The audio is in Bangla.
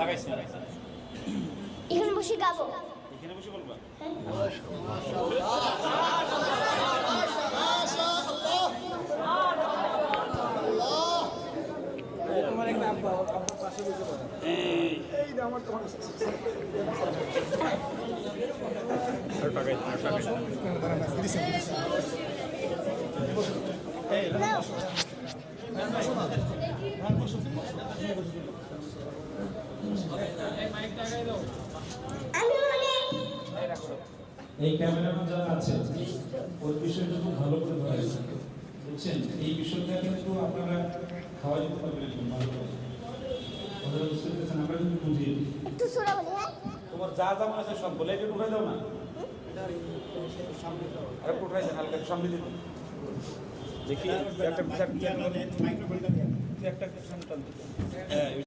লাগাইছি এখানে বসে গাবো। এখানে বসে বলবা আর টাকাই আর টাকাই নাও। আমি এই ক্যামেরাম্যান যারা আছেন ওর বিষয়টা খুব ভালো করে ধরা বুঝছেন? এই বিষয়টা কিন্তু আপনারা খাওয়া যেতে পারবেন একদম ভালো করে। ওদের বুঝতে পেরেছেন? আমরা কিন্তু বুঝিয়ে একটু সোরা হ্যাঁ তোমার যা যা মনে আছে সব বলে একটু উঠাই দাও না। আরে উঠাই দেন হালকা একটু সামনে দিন দেখি একটা একটা একটা